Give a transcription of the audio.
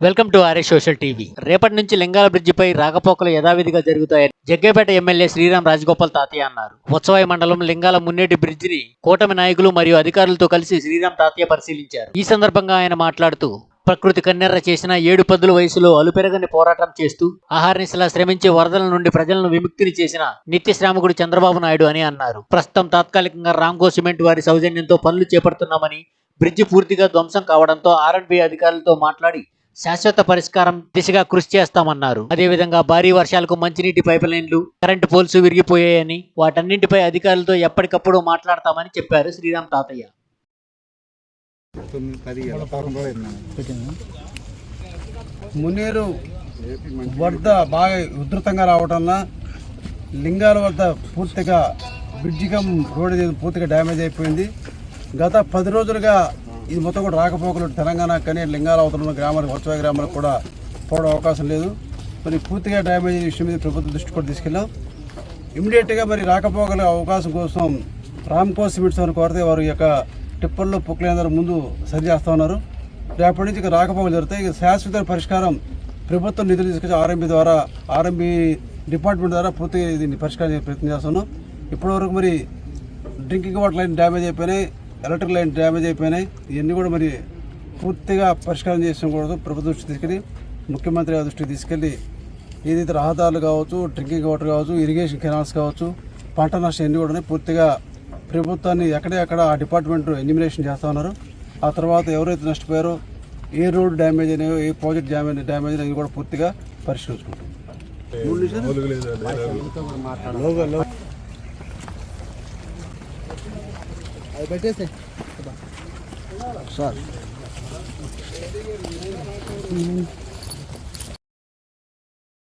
Welcome to RA social TV రేపటి నుంచి లింగాల బ్రిడ్జిపై రాకపోకలు యథావిధిగా జరుగుతాయని జగ్గేపేట ఎమ్మెల్యే శ్రీరామ్ రాజగోపాల్ తాతయ్య అన్నారు. ఉత్సవాయి మండలం లింగాల మున్నేటి బ్రిడ్జిని కూటమి నాయకులు మరియు అధికారులతో కలిసి శ్రీరామ్ తాతయ్య పరిశీలించారు. ఈ సందర్భంగా ఆయన మాట్లాడుతూ ప్రకృతి కన్నెర్ర చేసిన ఏడు పదుల వయసులో అలుపెరగని పోరాటం చేస్తూ ఆహారనిశలా శ్రమించి వరదల నుండి ప్రజలను విముక్తిని చేసిన నిత్య శ్రామకుడు చంద్రబాబు నాయుడు అని అన్నారు. ప్రస్తుతం తాత్కాలికంగా రామ్గో సిమెంట్ వారి సౌజన్యంతో పనులు చేపడుతున్నామని బ్రిడ్జి పూర్తిగా ధ్వంసం కావడంతో ఆర్ఎండ్బి అధికారులతో మాట్లాడి శాశ్వత పరిష్కారం దిశగా కృషి చేస్తామన్నారు. అదేవిధంగా భారీ వర్షాలకు మంచినీటి పైప్ లైన్లు కరెంటు పోల్స్ విరిగిపోయాయని వాటన్నింటిపై అధికారులతో ఎప్పటికప్పుడు మాట్లాడతామని చెప్పారు శ్రీరామ్ తాతయ్య. తొమ్మిది వద్ద మునేరు వరద బాగా ఉధృతంగా రావడంలో లింగాల వద్ద పూర్తిగా బ్రిడ్జికం రోడ్ పూర్తిగా డ్యామేజ్ అయిపోయింది. గత పది రోజులుగా ఇది మొత్తం కూడా రాకపోకలు తెలంగాణ కానీ లింగాల అవతల ఉన్న గ్రామాలకు వచ్చే గ్రామాలకు కూడా పోవడం అవకాశం లేదు. మరి పూర్తిగా డ్యామేజ్ విషయం మీద ప్రభుత్వం దృష్టి కూడా తీసుకెళ్ళాం. ఇమీడియట్గా మరి రాకపోకల అవకాశం కోసం రామ్కో సిమెంట్స్ అని కోరితే వారు యొక్క టిప్పర్లో పొక్కులేందరూ ముందు సరి చేస్తూ ఉన్నారు. రేపటి నుంచి ఇక రాకపోకలు జరుగుతాయి. ఇక శాశ్వత పరిష్కారం ప్రభుత్వం నిధులు తీసుకొచ్చి ఆర్ఎంబి ద్వారా ఆర్ఎంబి డిపార్ట్మెంట్ ద్వారా పూర్తిగా దీన్ని పరిష్కారం చేసే ప్రయత్నం చేస్తున్నాం. ఇప్పటివరకు మరి డ్రింకింగ్ వాటర్ లైన్ డ్యామేజ్ అయిపోయినాయి. ఎలక్ట్రిక్ లైన్ డ్యామేజ్ అయిపోయినాయి. ఇవన్నీ కూడా మరి పూర్తిగా పరిష్కారం చేసిన కూడా ప్రభుత్వ దృష్టి తీసుకెళ్ళి ముఖ్యమంత్రి గారి దృష్టికి తీసుకెళ్ళి ఏదైతే రహదారులు కావచ్చు డ్రింకింగ్ వాటర్ కావచ్చు ఇరిగేషన్ కెనాల్స్ కావచ్చు పంట నష్టం అన్నీ కూడా పూర్తిగా ప్రభుత్వాన్ని ఎక్కడెక్కడ ఆ డిపార్ట్మెంట్ ఎన్యూమినేషన్ చేస్తూ ఉన్నారు. ఆ తర్వాత ఎవరైతే నష్టపోయారో ఏ రోడ్ డ్యామేజ్ అయినాయో ఏ ప్రాజెక్ట్ డ్యామేజ్ డ్యామేజ్ అయినాయో కూడా పూర్తిగా పరిష్కరించుకుంటాం సార్.